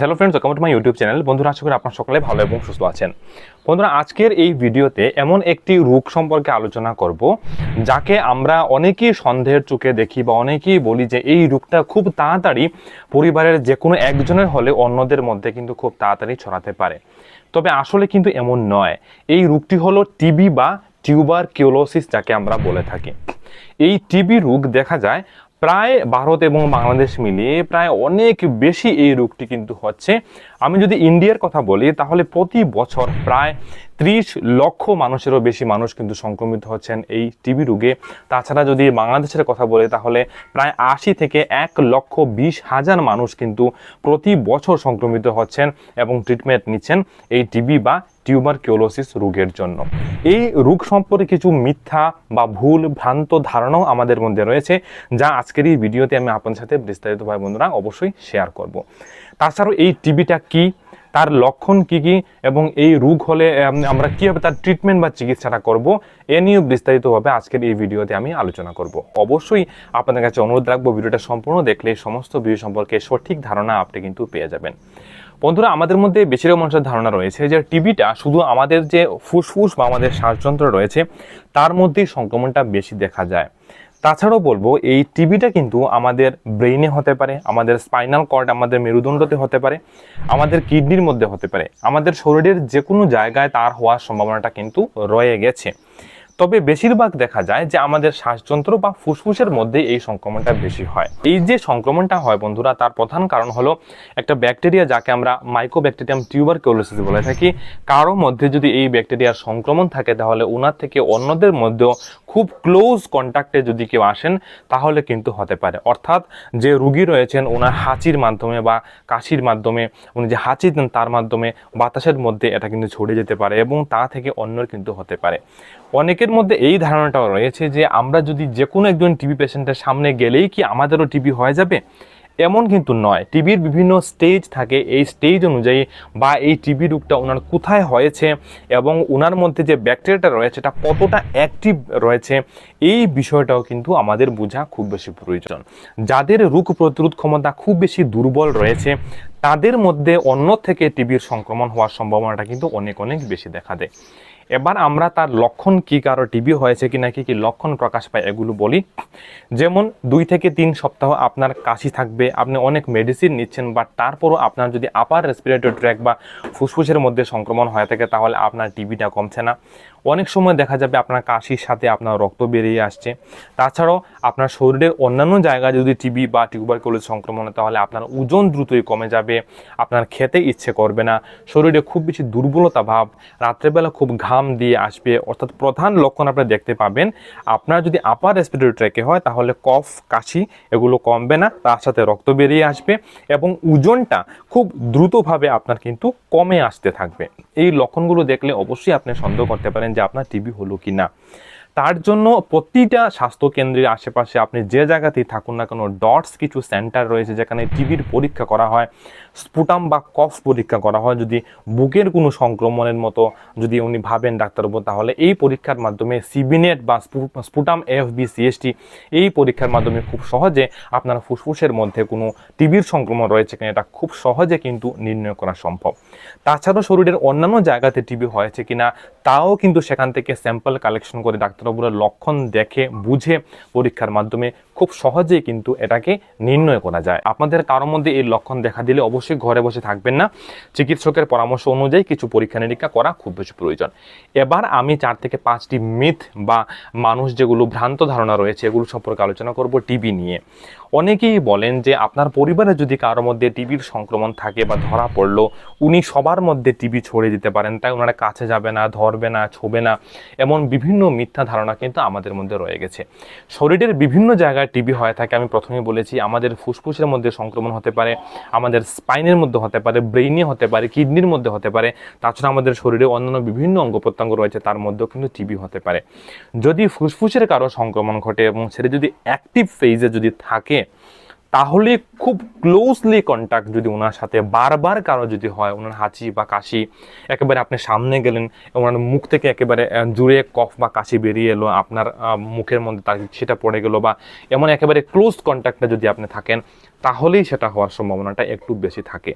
Hello friends welcome to my YouTube channel বন্ধুরা, আশা করি আপনার সকলে ভালো এবং সুস্থ আছেন। বন্ধুরা, আজকের এই ভিডিওতে এমন একটি রোগ সম্পর্কে আলোচনা করব, যাকে আমরা অনেকেই সন্দেহের চোখে দেখি বা অনেকেই বলি যে এই রোগটা খুব তাড়াতাড়ি পরিবারের যে কোনো একজনের হলে অন্যদের মধ্যে কিন্তু খুব তাড়াতাড়ি ছড়াতে পারে। তবে আসলে কিন্তু এমন নয়। এই রোগটি হলো টিবি বা টিউবার কিউলোসিস যাকে আমরা বলে থাকি। এই টিবি রোগ দেখা যায় প্রায় ভারত এবং বাংলাদেশ মিলিয়ে প্রায় অনেক বেশি এই রোগটি কিন্তু হচ্ছে। আমি যদি ইন্ডিয়ার কথা বলি, তাহলে প্রতি বছর প্রায় ত্রিশ লক্ষ মানুষেরও বেশি মানুষ কিন্তু সংক্রমিত হচ্ছেন এই টিবি রোগে। তাছাড়া যদি বাংলাদেশের কথা বলি, তাহলে প্রায় আশি থেকে এক লক্ষ বিশ হাজার মানুষ কিন্তু প্রতি বছর সংক্রমিত হচ্ছেন এবং ট্রিটমেন্ট নিচ্ছেন এই টিবি বা টিউবার কিউলোসিস রোগের জন্য। এই রোগ সম্পর্কে কিছু মিথ্যা বা ভুল ভ্রান্ত ধারণাও আমাদের মধ্যে রয়েছে, যা আজকের এই ভিডিওতে আমি আপনার সাথে বিস্তারিতভাবে বন্ধুরা অবশ্যই শেয়ার করব। তাছাড়াও এই টিবিটা কি? তার লক্ষণ কি কি? এবং এই রোগ হলে আমরা কীভাবে তার ট্রিটমেন্ট বা চিকিৎসাটা করব? এ নিয়েও বিস্তারিতভাবে আজকের এই ভিডিওতে আমি আলোচনা করব। অবশ্যই আপনাদের কাছে অনুরোধ রাখব ভিডিওটা সম্পূর্ণ দেখলে সমস্ত বিষয় সম্পর্কে সঠিক ধারণা আপনি কিন্তু পেয়ে যাবেন। বন্ধুরা, আমাদের মধ্যে বেশিরভাগ মানুষের ধারণা রয়েছে যে টিবিটা শুধু আমাদের যে ফুসফুস বা আমাদের শ্বাসযন্ত্র রয়েছে, তার মধ্যেই সংক্রমণটা বেশি দেখা যায়। তাছাড়াও বলব, এই টিবিটা কিন্তু আমাদের ব্রেইনে হতে পারে, আমাদের স্পাইনাল কর্ড, আমাদের মেরুদণ্ডতে হতে পারে, আমাদের কিডনির মধ্যে হতে পারে। আমাদের শরীরের যে কোনো জায়গায় তার হওয়ার সম্ভাবনাটা কিন্তু রয়ে গেছে। তবে বেশিরভাগ দেখা যায় যে আমাদের শ্বাসযন্ত্র বা ফুসফুসের মধ্যে এই সংক্রমণটা বেশি হয়। এই যে সংক্রমণটা হয় বন্ধুরা, তার প্রধান কারণ হলো একটা ব্যাকটেরিয়া যাকে আমরা মাইক্রোব্যাকটেরিয়াম টিউবার কিউলোসিস বলে থাকি। কারও মধ্যে যদি এই ব্যাকটেরিয়ার সংক্রমণ থাকে, তাহলে ওনার থেকে অন্যদের মধ্যেও খুব ক্লোজ কন্ট্যাক্টে যদি কেউ আসেন, তাহলে কিন্তু হতে পারে। অর্থাৎ যে রুগী রয়েছেন, ওনার হাঁচির মাধ্যমে বা কাশির মাধ্যমে, উনি যে হাঁচি দেন, তার মাধ্যমে বাতাসের মধ্যে এটা কিন্তু ছড়িয়ে যেতে পারে এবং তা থেকে অন্যর কিন্তু হতে পারে। অনেকের মধ্যে এই ধারণাটাও রয়েছে যে, আমরা যদি যে কোনো একজন টিবি পেশেন্টের সামনে গেলেই কি আমাদেরও টিবি হয়ে যাবে? এমন কিন্তু নয়। টিভির বিভিন্ন স্টেজ থাকে। এই স্টেজ অনুযায়ী বা এই টিবি রোগটা ওনার কোথায় হয়েছে এবং ওনার মধ্যে যে ব্যাকটেরিয়াটা রয়েছে, এটা কতটা অ্যাক্টিভ রয়েছে, এই বিষয়টাও কিন্তু আমাদের বোঝা খুব বেশি প্রয়োজন। যাদের রোগ প্রতিরোধ ক্ষমতা খুব বেশি দুর্বল রয়েছে, তাদের মধ্যে অন্য থেকে টিবির সংক্রমণ হওয়ার সম্ভাবনাটা কিন্তু অনেক অনেক বেশি দেখা দেয়। এবার আমরা তার লক্ষণ কি, কারও টিবি হয়েছে কি নাকি কি লক্ষণ প্রকাশ পায়, এগুলো বলি। যেমন দুই থেকে তিন সপ্তাহ আপনার কাশি থাকবে, আপনি অনেক মেডিসিন নিচ্ছেন বা তারপরও আপনার যদি আপার রেসপিরেটরি ট্র্যাক বা ফুসফুসের মধ্যে সংক্রমণ হয়ে থাকে, তাহলে আপনার টিবিটা কমছে না। অনেক সময় দেখা যাবে আপনার কাশির সাথে আপনার রক্ত বেরিয়ে আসছে। তাছাড়াও আপনার শরীরের অন্যান্য জায়গায় যদি টিবি বা টিউবারকুলোজ সংক্রমণ তাহলে আপনার ওজন দ্রুতই কমে যাবে, আপনার খেতে ইচ্ছে করবে না, শরীরে খুব বেশি দুর্বলতা ভাব, রাত্রেবেলা খুব ঘাম দিয়ে আসবে। অর্থাৎ প্রধান লক্ষণ আপনি দেখতে পাবেন, আপনার যদি আপার রেসপিরেটরি ট্র্যাকে হয়, তাহলে কফ, কাশি এগুলো কমবে না, তার সাথে রক্ত বেরিয়ে আসবে এবং ওজনটা খুব দ্রুতভাবে আপনার কিন্তু কমে আসতে থাকবে। এই লক্ষণগুলো দেখলে অবশ্যই আপনি সন্দেহ করতে পারেন যে আপনার টিবি হলো কি না তার জন্য প্রতিটা স্বাস্থ্য কেন্দ্রের আশেপাশে আপনি যে জায়গাতেই থাকুন না কেন ডটস কিছু সেন্টার রয়েছে যেখানে টিবির পরীক্ষা করা হয় স্পুটাম বা কফ পরীক্ষা করা হয়। যদি বুকের কোনো সংক্রমণের মতো যদি উনি ভাবেন ডাক্তারবাবু, তাহলে এই পরীক্ষার মাধ্যমে সিবিনেট বা স্পু- স্পুটাম এফ বি সিএসটি এই পরীক্ষার মাধ্যমে খুব সহজে আপনার ফুসফুসের মধ্যে কোনো টিবির সংক্রমণ রয়েছে কিনা, এটা খুব সহজে কিন্তু নির্ণয় করা সম্ভব। তাছাড়াও শরীরের অন্যান্য জায়গাতে টিবি হয়েছে কিনা, তাও কিন্তু সেখান থেকে স্যাম্পল কালেকশন করে ডাক্তারবাবুরা লক্ষণ দেখে বুঝে পরীক্ষার মাধ্যমে খুব সহজেই কিন্তু এটাকে নির্ণয় করা যায়। আপনাদের কারোর মধ্যে এই লক্ষণ দেখা দিলে অবশ্যই ঘরে বসে থাকবেন না। চিকিৎসকের পরামর্শ অনুযায়ী কিছু পরীক্ষা নিরীক্ষা করা খুব বেশি প্রয়োজন। এবার আমি চার থেকে পাঁচটি মিথ বা মানুষ যেগুলো ভ্রান্ত ধারণা রয়েছে, এগুলো সম্পর্কে আলোচনা করব টিবি নিয়ে। অনেকেই বলেন যে আপনার পরিবারে যদি কারোর মধ্যে টিবির সংক্রমণ থাকে বা ধরা পড়ল, উনি সবার মধ্যে টিবি ছড়িয়ে দিতে পারেন, তাই ওনারা কাছে যাবে না, ধরবে না, ছোবে না, এমন বিভিন্ন মিথ্যা ধারণা কিন্তু আমাদের মধ্যে রয়ে গেছে। শরীরের বিভিন্ন জায়গায় টিবি হয়ে থাকে, আমি প্রথমেই বলেছি, আমাদের ফুসফুসের মধ্যে সংক্রমণ হতে পারে, আমাদের স্পাইনের মধ্যে হতে পারে, ব্রেইনে হতে পারে, কিডনির মধ্যে হতে পারে, তাছাড়া আমাদের শরীরে অন্যান্য বিভিন্ন অঙ্গ প্রত্যঙ্গ রয়েছে, তার মধ্যেও কিন্তু টিবি হতে পারে। যদি ফুসফুসের কারও সংক্রমণ ঘটে এবং সেটা যদি অ্যাক্টিভ ফেজে যদি থাকে তাহলে খুব ক্লোজলি কন্ট্যাক্ট যদি ওনার সাথে, বারবার কারও যদি হয়, ওনার হাঁচি বা কাশি, একেবারে আপনি সামনে গেলেন, ওনার মুখ থেকে একেবারে জুড়ে কফ বা কাশি বেরিয়ে এলো, আপনার মুখের মধ্যে তার সেটা পড়ে গেলো বা এমন একেবারে ক্লোজ কন্ট্যাক্টে যদি আপনি থাকেন, তাহলেই সেটা হওয়ার সম্ভাবনাটা একটু বেশি থাকে।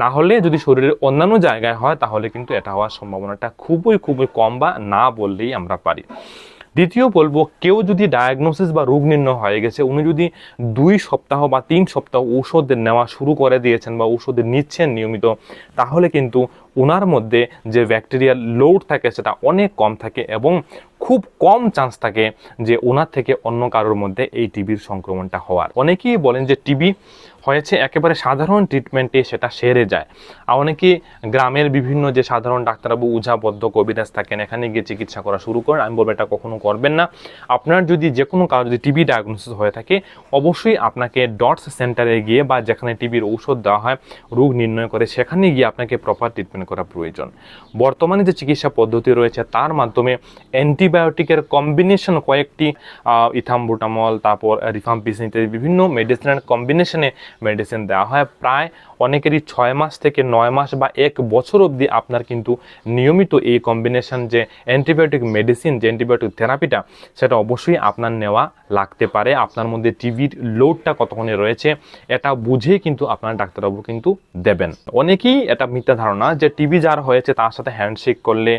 না হলে যদি শরীরের অন্যান্য জায়গায় হয়, তাহলে কিন্তু এটা হওয়ার সম্ভাবনাটা খুবই খুবই কম বা না বললেই আমরা পারি। দ্বিতীয় বলব, কেউ যদি ডায়াগনোসিস বা রোগ নির্ণয় হয়ে গেছে, উনি যদি দুই সপ্তাহ বা তিন সপ্তাহ ঔষধ নেওয়া শুরু করে দিয়েছেন বা ঔষধ নিচ্ছেন নিয়মিত, তাহলে কিন্তু ওনার মধ্যে যে ব্যাকটেরিয়াল লোড থাকে সেটা অনেক কম থাকে এবং খুব কম চান্স থাকে যে ওনার থেকে অন্য কারোর মধ্যে এই টিবির সংক্রমণটা হওয়ার। অনেকেই বলেন যে টিবি হয়েছে, একেবারে সাধারণ ট্রিটমেন্টে সেটা সেরে যায়। আর অনেকে গ্রামের বিভিন্ন যে সাধারণ ডাক্তারবাবু উঝাবদ্ধ কবিরাজ থাকেন, এখানে গিয়ে চিকিৎসা করা শুরু করেন। আমি বলব, এটা কখনো করবেন না। আপনার যদি যে কোনো কারও যদি টিবি ডায়াগনোসিস হয়ে থাকে, অবশ্যই আপনাকে ডটস সেন্টারে গিয়ে বা যেখানে টিবির ঔষধ দেওয়া হয়, রোগ নির্ণয় করে সেখানে গিয়ে আপনাকে প্রপার ট্রিটমেন্ট করা প্রয়োজন। বর্তমানে যে চিকিৎসা পদ্ধতি রয়েছে, তার মাধ্যমে অ্যান্টিবায়োটিকের কম্বিনেশন কয়েকটি ইথাম্বুটামল তারপর রিফাম্পিসিন ইত্যাদি বিভিন্ন মেডিসিনের কম্বিনেশনে মেডিসিন দেওয়া হয় প্রায় অনেকেরই ছয় মাস থেকে নয় মাস বা এক বছর অবধি আপনার কিন্তু নিয়মিত এই কম্বিনেশন যে অ্যান্টিবায়োটিক মেডিসিন যে অ্যান্টিবায়োটিক থেরাপিটা সেটা অবশ্যই আপনার নেওয়া লাগতে পারে। আপনার মধ্যে টিভির লোডটা কতক্ষণে রয়েছে, এটা বুঝেই কিন্তু আপনার ডাক্তারবাবু কিন্তু দেবেন। অনেকেই এটা মিথ্যা ধারণা যে টিভি যার হয়েছে তার সাথে হ্যান্ডশেক করলে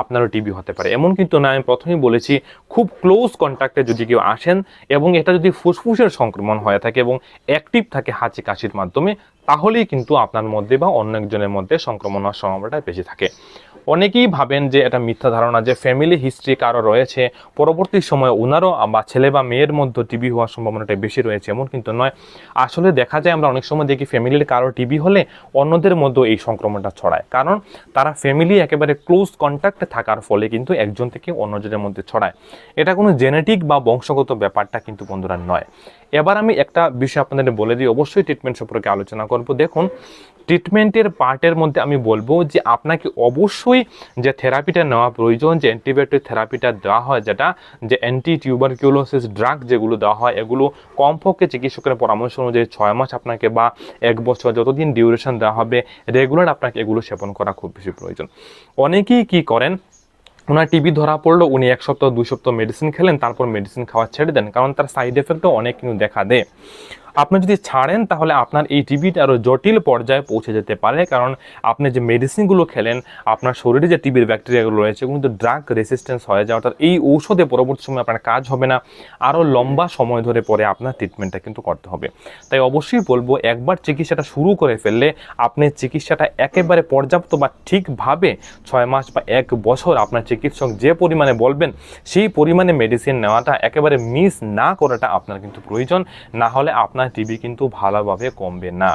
আপনারও টিভি হতে পারে। এমন কিন্তু না, আমি প্রথমেই বলেছি, খুব ক্লোজ কন্ট্যাক্টে যদি কেউ আসেন এবং এটা যদি ফুসফুসের সংক্রমণ হয়ে থাকে এবং অ্যাক্টিভ থাকে হাঁচি কাশির মাধ্যমে তাহলেই কিন্তু আপনার মধ্যে বা অন্য একজনের মধ্যে সংক্রমণ হওয়ার সম্ভাবনাটাই বেশি থাকে। অনেকেই ভাবেন যে এটা মিথ্যা ধারণা যে ফ্যামিলি হিস্ট্রি কারও রয়েছে। পরবর্তী সময়ে ওনারও বা ছেলে বা মেয়ের মধ্যে টিবি হওয়ার সম্ভাবনাটা বেশি রয়েছে, এমন কিন্তু নয়। আসলে দেখা যায় আমরা অনেক সময় দেখি ফ্যামিলির কারও টিবি হলে অন্যদের মধ্যেও এই সংক্রমণটা ছড়ায়। কারণ তারা ফ্যামিলি একেবারে ক্লোজ কন্ট্যাক্টে থাকার ফলে কিন্তু একজন থেকে অন্যজনের মধ্যে ছড়ায়। এটা কোনো জেনেটিক বা বংশগত ব্যাপারটা কিন্তু বন্ধুরা নয়। এবার আমি একটা বিষয় আপনাদের বলে দিই, অবশ্যই ট্রিটমেন্ট সম্পর্কে আলোচনা করব। দেখুন ট্রিটমেন্টের পার্টের মধ্যে আমি বলব যে আপনাকে অবশ্যই যে থেরাপিটা নেওয়া প্রয়োজন, যে অ্যান্টিবায়োটিক থেরাপিটা দেওয়া হয়, যেটা যে অ্যান্টি টিউবারকিউলোসিস ড্রাগ যেগুলো দেওয়া হয়, এগুলো কমপক্ষে চিকিৎসকের পরামর্শ অনুযায়ী ছয় মাস আপনাকে বা এক বছর যতদিন ডিউরেশন দেওয়া হবে রেগুলার আপনাকে এগুলো সেবন করা খুব বেশি প্রয়োজন। অনেকেই কি করেন, ওনার টিবি ধরা পড়ল, উনি এক সপ্তাহ, দুই সপ্তাহ মেডিসিন খেলেন, তারপর মেডিসিন খাওয়া ছেড়ে দেন, কারণ তার সাইড এফেক্টও অনেক কিন্তু দেখা দেয়। আপনি যদি ছাড়েন, তাহলে আপনার এই টিবিটা আরও জটিল পর্যায়ে পৌঁছে যেতে পারে। কারণ আপনি যে মেডিসিনগুলো খেলেন, আপনার শরীরে যে টিবির ব্যাকটেরিয়াগুলো রয়েছে কিন্তু ড্রাগ রেসিস্টেন্স হয়ে যায়। অর্থাৎ এই ঔষধে পরবর্তী সময় আপনার কাজ হবে না। আরও লম্বা সময় ধরে পরে আপনার ট্রিটমেন্টটা কিন্তু করতে হবে। তাই অবশ্যই বলব, একবার চিকিৎসাটা শুরু করে ফেললে আপনি চিকিৎসাটা একেবারে পর্যাপ্ত বা ঠিকভাবে ছয় মাস বা এক বছর আপনার চিকিৎসক যে পরিমাণে বলবেন, সেই পরিমাণে মেডিসিন নেওয়াটা একেবারে মিস না করাটা আপনার কিন্তু প্রয়োজন। না হলে আপনার টিবি কিন্তু ভালোভাবে কমবে না।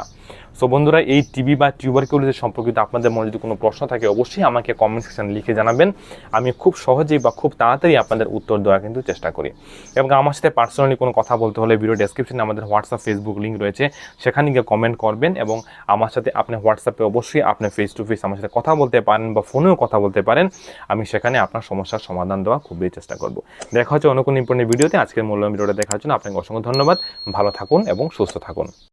সো বন্ধুরা, এই টিবি বা টিউবারকিউলোসিস সম্পর্কিত আপনাদের মনে যদি কোনো প্রশ্ন থাকে, অবশ্যই আমাকে কমেন্ট সেকশনে লিখে জানাবেন। আমি খুব সহজেই বা খুব তাড়াতাড়ি আপনাদের উত্তর দেওয়ার কিন্তু চেষ্টা করি। এবং আমার সাথে পার্সোনালি কোনো কথা বলতে হলে ভিডিও ডেসক্রিপশনে আমাদের হোয়াটসঅ্যাপ ফেসবুক লিঙ্ক রয়েছে। সেখানে গিয়ে কমেন্ট করবেন এবং আমার সাথে আপনি হোয়াটসঅ্যাপে অবশ্যই আপনি ফেস টু ফেস আমার সাথে কথা বলতে পারেন বা ফোনেও কথা বলতে পারেন। আমি সেখানে আপনার সমস্যার সমাধান দেওয়া খুবই চেষ্টা করব। দেখা হচ্ছে অন্য কোনো ইম্পর্টেন্ট ভিডিওতে আজকের মূল্য ভিডিওটা দেখার জন্য আপনাকে অসংখ্য ধন্যবাদ। ভালো থাকুন এবং সুস্থ থাকুন।